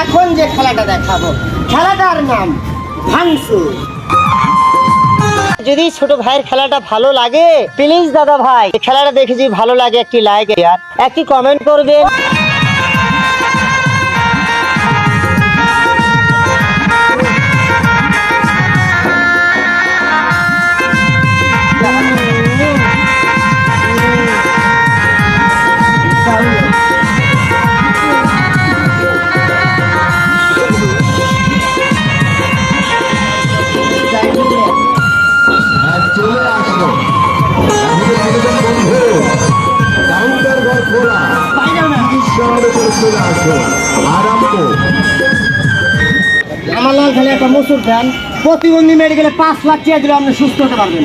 এখন যে খেলাটা দেখাবো, খেলাটার নাম ভাংসু যদি ছোট ভাইয়ের খেলাটা ভালো লাগে, প্লিজ দাদা ভাই খেলাটা দেখে যদি ভালো লাগে, একটি লাইক আর একটি কমেন্ট করবেন। আমার লাল খালি একটা মসুর দেন প্রতিবন্ধী মেডিকেলে পাঁচ লাখ চেয়ে দিলে আপনি সুস্থ হতে পারবেন।